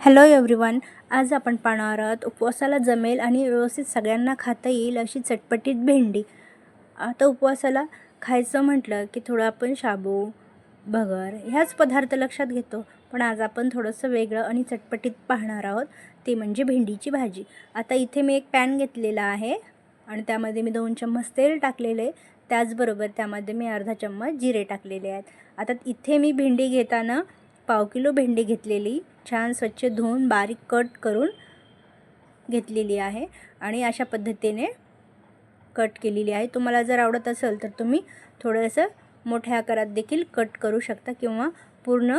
Hello everyone आज आपण पाहणार आहोत उपवासाला जमेल आणि व्यवस्थित सगळ्यांना खाता येईल अशी चटपटीत भेंडी. आता उपवासाला खायचं म्हटलं की थोडं आपण शाबू भगर ह्याच पदार्थ लक्षात घेतो. पण आज आपण थोडंसं वेगळं आणि चटपटीत पाहणार आहोत. ते म्हणजे भेंडीची भाजी. आता इथे मी एक पॅन घेतलेला आहे आणि त्यामध्ये मी दोन चम्मच तेल टाकलेले त्याचबरोबर त्यामध्ये मी अर्धा चम्मच जिरे टाकलेले आहेत. आता इथे मी भेंडी घेताना पाव किलो भेंडी घेतलेली. छान स्वच्छ धुवून बारीक कट करून घेतलेली आहे आणि अशा पद्धतीने कट केलेली आहे. तुम्हाला जर आवडत असेल तर तुम्ही थोडंसं मोठ्या आकारात देखील कट करू शकता किंवा पूर्ण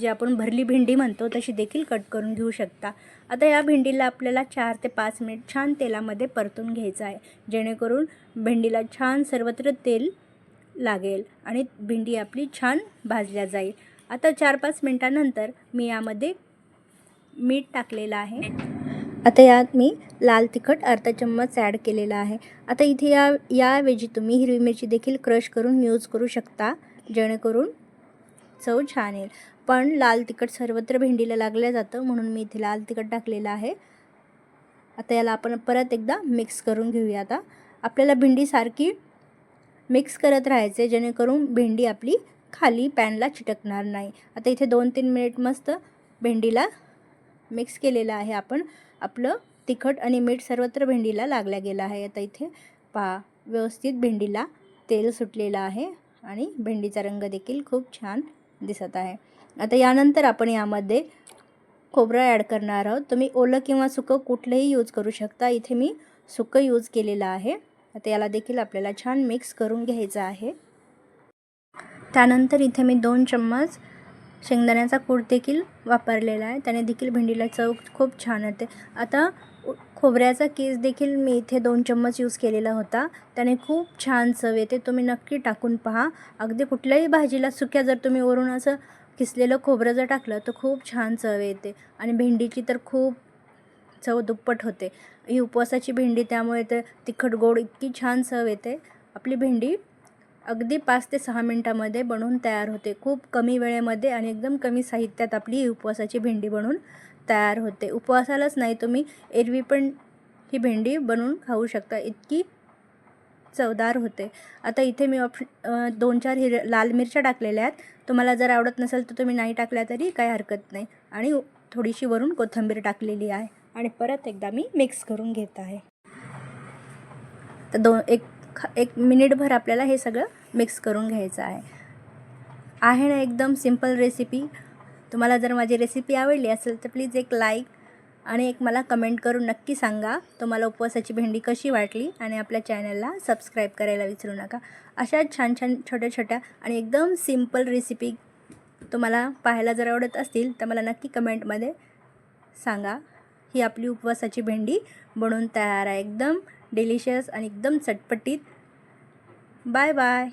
जे आपण भरली भेंडी म्हणतो तशी देखील कट करून घेऊ शकता. आता या भेंडीला आपल्याला चार ते पाच मिनिट छान तेलामध्ये परतून घ्यायचं आहे. जेणेकरून भेंडीला छान सर्वत्र तेल लागेल आणि भेंडी आपली छान भाजल्या जाईल. आता चार पाच मिनटानंतर मी यामध्ये मीठ टाकलेलं आहे. आता यात मी लाल तिखट अर्धा चम्मच ॲड केलेला आहे. आता इथे या याऐवजी तुम्ही हिरवी मिरची देखील क्रश करून यूज करू शकता जेणेकरून चव छान येईल. पण लाल तिखट सर्वत्र भेंडीला लागलं जातं म्हणून मी इथे लाल तिखट टाकलेलं आहे. आता याला आपण परत एकदा मिक्स करून घेऊया आता. आपल्याला भेंडी सारखी मिक्स करत राहायचे जेणेकरून भेंडी आपली खाली पॅनला चिटकणार नाही. आता इथे दोन तीन मिनिट मस्त भेंडीला मिक्स केलेलं आहे आपण. आपलं तिखट आणि मीठ सर्वत्र भेंडीला लागल्या गेलं आहे. आता इथे पहा व्यवस्थित भेंडीला तेल सुटलेलं आहे आणि भेंडीचा रंग देखील खूप छान दिसत आहे. आता यानंतर आपण यामध्ये खोबरं ॲड करणार आहोत. तुम्ही ओलं किंवा सुकं कुठलंही यूज करू शकता. इथे मी सुकं यूज केलेलं आहे. आता याला देखील आपल्याला छान मिक्स करून घ्यायचं आहे. त्यानंतर इथे मी दोन चम्मच शेंगदाण्याचा कूट देखील वापरलेला आहे. त्याने देखील भेंडीला चव खूप छान येते. आता खोबऱ्याचा केस देखील मी इथे दोन चम्मच यूज केलेला होता. त्याने खूप छान चव येते. तुम्ही नक्की टाकून पहा. अगदी कुठल्याही भाजीला सुक्या जर तुम्ही वरून असं किसलेलं खोबरं जर टाकलं तर खूप छान चव येते. आणि भेंडीची तर खूप चव दुप्पट होते. ही उपवासाची भेंडी त्यामुळे तर तिखट गोड इतकी छान चव येते. आपली भेंडी अगदी पाच ते सहा मिनटामध्ये बनवून तयार होते. खूप कमी वेळेमध्ये आणि एकदम कमी साहित्यात आपली ही उपवासाची भेंडी बनवून तयार होते. उपवासालाच नाही तुम्ही एरवी पण ही भेंडी बनवून खाऊ शकता. इतकी चवदार होते. आता इथे मी ऑप्श दोन चार हिर लाल मिरच्या टाकलेल्या आहेत. तुम्हाला जर आवडत नसेल तर तुम्ही नाही टाकल्या तरी काही हरकत नाही. आणि थोडीशी वरून कोथिंबीर टाकलेली आहे. आणि परत एकदा मी मिक्स करून घेत आहे. तर दोन एक ख एक मिनिटभर आपल्याला हे सगळं मिक्स करून घ्यायचं आहे. आहे ना एकदम सिंपल रेसिपी तुम्हाला जर माझी रेसिपी आवडली असेल तर प्लीज एक लाईक आणि एक मला कमेंट करून नक्की सांगा. तुम्हाला उपवासाची भेंडी कशी वाटली आणि आपल्या चॅनलला सबस्क्राईब करायला विसरू नका. अशा छान छान छोट्या छोट्या आणि एकदम सिंपल रेसिपी तुम्हाला पाहायला जर आवडत असतील तर मला नक्की कमेंटमध्ये सांगा. ही आपली उपवासाची भेंडी बनवून तयार आहे. एकदम डिलिशियस आणि एकदम चटपटीत. Bye bye.